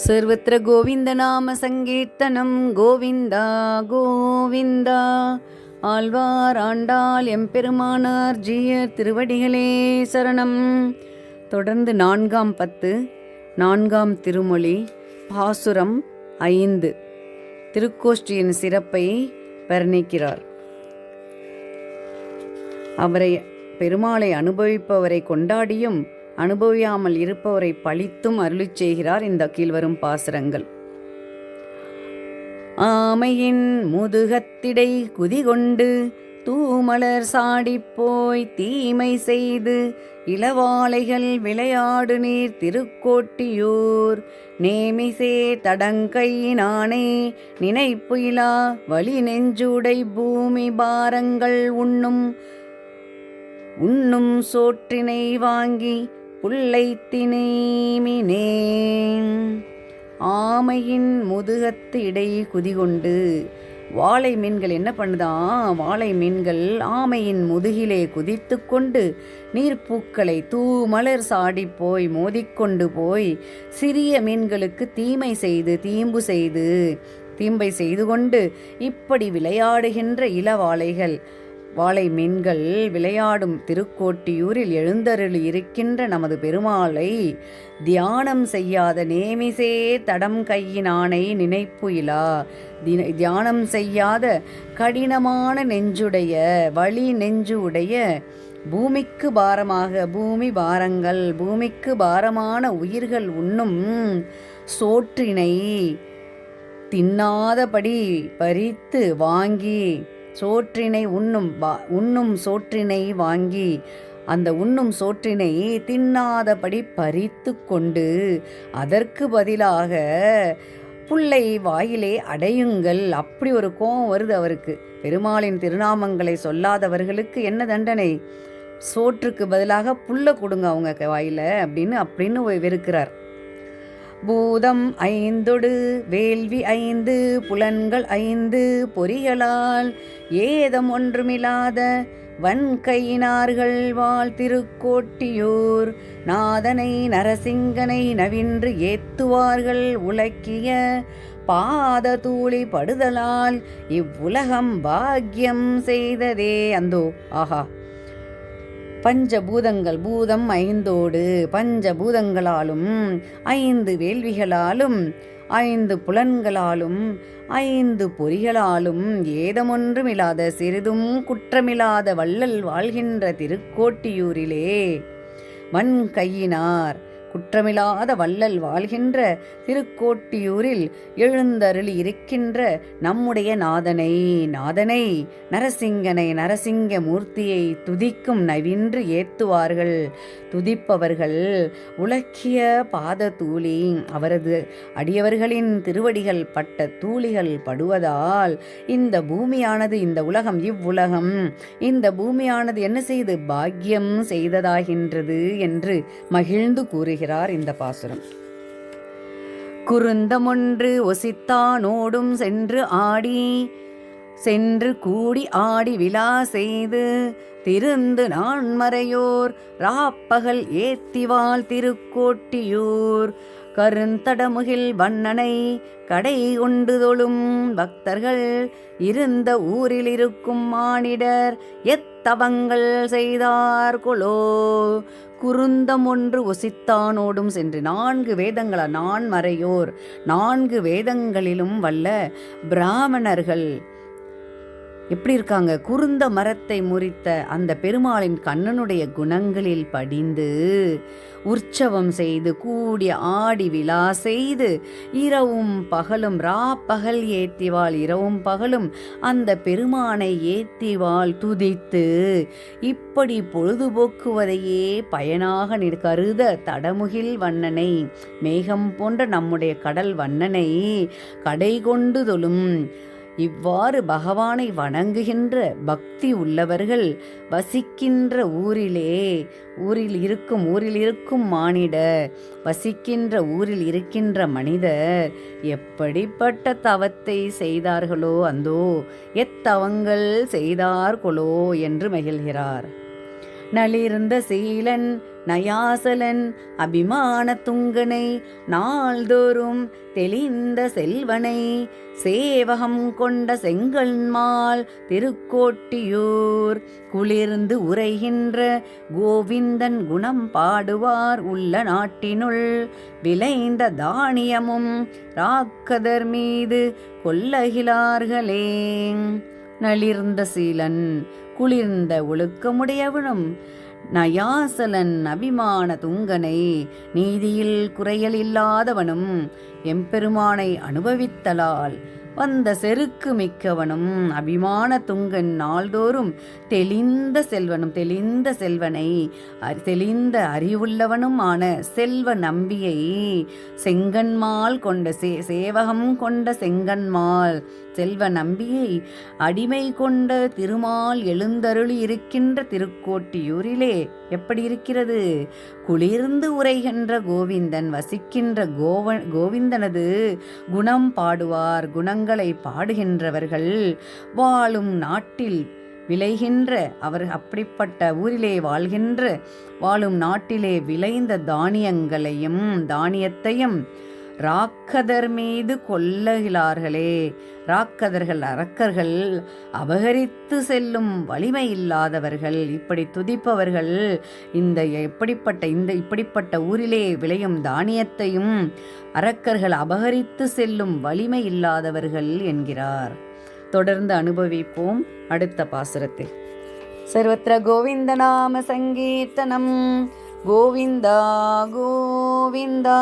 सर्वत्र गोविन्दनामसङ्कीर्तनं गोविन्दा கோவிந்தா ஆழ்வார் ஆண்டாள் எம்பெருமானார் ஜீயர் திருவடிகளே சரணம் தொடர்ந்து நான்காம் பத்து நான்காம் திருமொழி பாசுரம் ஐந்து திருக்கோஷ்டியின் சிறப்பை வர்ணிக்கிறார் அவரை பெருமாளை அனுபவிப்பவரை கொண்டாடியும் அனுபவியாமல் இருப்பவரை பழித்தும் அருளிச் செய்கிறார் இந்த கீழ்வரும் பாசுரங்கள். ஆமையின் முதுகத்திடை குதிகொண்டு தூமலர் சாடிப்போய் தீமை செய்து இளவாளைகள் விளையாடு நீர் திருக்கோட்டியூர். நேமிசே தடங்கையினானே நினைப்பு இலா வழி நெஞ்சுடை பூமி பாரங்கள் உண்ணும் உண்ணும் சோற்றினை வாங்கி புல்லை ஆமையின் முதுகத்து இடையே குதிகொண்டு வாழை மீன்கள் என்ன பண்ணுதான் வாழை மீன்கள் ஆமையின் முதுகிலே குதித்து கொண்டு நீர்ப்பூக்களை தூமலர் சாடி போய் மோதிக்கொண்டு போய் சிறிய மீன்களுக்கு தீமை செய்து தீம்பு செய்து தீம்பை செய்து கொண்டு இப்படி விளையாடுகின்ற இளவாளைகள். வாழை மீன்கள் விளையாடும் திருக்கோட்டியூரில் எழுந்தருள் இருக்கின்ற நமது பெருமாளை தியானம் செய்யாத நேமிசே தடம் கையினானை நினைப்பு இலா தின தியானம் செய்யாத கடினமான நெஞ்சுடைய வழி நெஞ்சு உடைய பூமிக்கு பாரமாக பூமி பாரங்கள் பூமிக்கு பாரமான உயிர்கள் உண்ணும் சோற்றினை தின்னாதபடி பறித்து வாங்கி சோற்றினை உண்ணும் உண்ணும் சோற்றினை வாங்கி அந்த உண்ணும் சோற்றினை தின்னாதபடி பறித்து கொண்டு அதற்கு பதிலாக புல்லை வாயிலே அடையுங்கள். அப்படி ஒரு கோபம் வருது அவருக்கு. பெருமாளின் திருநாமங்களை சொல்லாதவர்களுக்கு என்ன தண்டனை? சோற்றுக்கு பதிலாக புல்லை கொடுங்க அவங்க வாயில் அப்படின்னு அப்படின்னு வெறுக்கிறார். பூதம் ஐந்தொடு வேள்வி ஐந்து புலன்கள் ஐந்து பொறிகளால் ஏதம் ஒன்றுமில்லாத வன்கையினார்கள் வாழ் திருக்கோட்டியூர் நாதனை நரசிங்கனை நவின்று ஏத்துவார்கள் உலக்கிய பாத தூளி படுதலால் இவ்வுலகம் பாக்கியம் செய்ததே. அந்தோ ஆஹா. பஞ்சபூதங்கள் பூதம் ஐந்தோடு பஞ்சபூதங்களாலும் ஐந்து வேள்விகளாலும் ஐந்து புலன்களாலும் ஐந்து பொறிகளாலும் ஏதமொன்றுமில்லாத சிறிதும் குற்றமில்லாத வள்ளல் வாழ்கின்ற திருக்கோட்டியூரிலே வன் கையினார் குற்றமில்லாத வள்ளல் வாழ்கின்ற திருக்கோட்டியூரில் எழுந்தருளி இருக்கின்ற நம்முடைய நாதனை நாதனை நரசிங்கனை நரசிங்க மூர்த்தியை துதிக்கும் நவின்று ஏத்துவார்கள். துதிப்பவர்கள் உலக்கிய பாத தூளி அவரது அடியவர்களின் திருவடிகள் பட்ட தூளிகள் படுவதால் இந்த பூமியானது இந்த உலகம் இவ்வுலகம் இந்த பூமியானது என்ன செய்து பாக்கியம் செய்ததாகின்றது என்று மகிழ்ந்து கூறுகிறார். கூறுகிறார் இந்த பாசுரம். குருந்தமொன்று ஒசித்தானோடும் சென்று ஆடி சென்று கூடி ஆடி விழா செய்து திருந்து நான்மறையோர் ராப்பகல் ஏத்திவாள் திருக்கோட்டியூர். கருந்தடமுகில் வண்ணனை கடை கொண்டு தொழும் பக்தர்கள் இருந்த ஊரில் இருக்கும் மானிடர் எத்தவங்கள் செய்தார் கொலோ? குருந்தம் ஒன்று ஒசித்தானோடும் சென்று நான்கு வேதங்களா நான் மறையோர். நான்கு வேதங்களிலும் வல்ல பிராமணர்கள் எப்படி இருக்காங்க? குறுந்த மரத்தை முறித்த அந்த பெருமாளின் கண்ணனுடைய குணங்களில் படிந்து உற்சவம் செய்து கூடி ஆடி விழா செய்து இரவும் பகலும் ரா பகல் ஏத்திவாள் இரவும் பகலும் அந்த பெருமானை ஏத்திவாள் துதித்து இப்படி பொழுதுபோக்குவதையே பயனாக கருத தடமுகில் வண்ணனை மேகம் போன்ற நம்முடைய கடல் வண்ணனை கடை கொண்டு தொழும் இவ்வாறு பகவானை வணங்குகின்ற பக்தி உள்ளவர்கள் வசிக்கின்ற ஊரிலே ஊரில் இருக்கும் ஊரில் இருக்கும் மானிடர் வசிக்கின்ற ஊரில் இருக்கின்ற மனிதர் எப்படிப்பட்ட தவத்தை செய்தார்களோ அந்தோ எத்தவங்கள் செய்தார்களோ என்று மகிழ்கிறார். நலிர்ந்த சீலன் நயாசலன் அபிமான துங்கனை நாள்தோறும் தெளிந்த செல்வனை சேவகம் கொண்ட செங்கல்மால் திருக்கோட்டியூர் குளிர்ந்து உரைகின்ற கோவிந்தன் குணம் பாடுவார் உள்ள நாட்டினுள் விளைந்த தானியமும் ராக்கதர் மீது கொல்லகிலார்களே. நளிர்ந்த சீலன் குளிர்ந்த ஒழுக்கமுடையவனும் நயாசலன் அபிமான துங்கனை நீதியில் குறையல் இல்லாதவனும் எம்பெருமானை அனுபவித்தலால் வந்த செருக்கு மிக்கவனும் அபிமான துங்கன் நாள்தோறும் தெளிந்த செல்வனும் தெளிந்த செல்வனை அறி- தெளிந்த அறிவுள்ளவனுமான செல்வ நம்பியை செங்கன்மால் கொண்ட சே சேவகம் கொண்ட செங்கன்மால் செல்வ நம்பியை அடிமை கொண்ட திருமால் எழுந்தருளி இருக்கின்ற திருக்கோட்டியூரிலே எப்படி இருக்கிறது குளிர்ந்து உரைகின்ற கோவிந்தன் வசிக்கின்ற கோவ தனது குணம் பாடுவார் குணங்களை பாடுகின்றவர்கள். வாழும் நாட்டில் விளைகின்ற அவர் அப்படிப்பட்ட ஊரிலே வாழ்கின்ற வாழும் நாட்டிலே விளைந்த தானியங்களையும் தானியத்தையும் ராக்கதர் மீது கொல்லகிலார்களே. ராக்கதர்கள் அரக்கர்கள் அபகரித்து செல்லும் வலிமை இல்லாதவர்கள். இப்படி துதிப்பவர்கள் இந்த எப்படிப்பட்ட இந்த இப்படிப்பட்ட ஊரிலே விளையும் தானியத்தையும் அரக்கர்கள் அபகரித்து செல்லும் வலிமை இல்லாதவர்கள் என்கிறார். தொடர்ந்து அனுபவிப்போம் அடுத்த பாசுரத்தில். சர்வத்திர கோவிந்த நாம சங்கீர்த்தனம். கோவிந்தா கோவிந்தா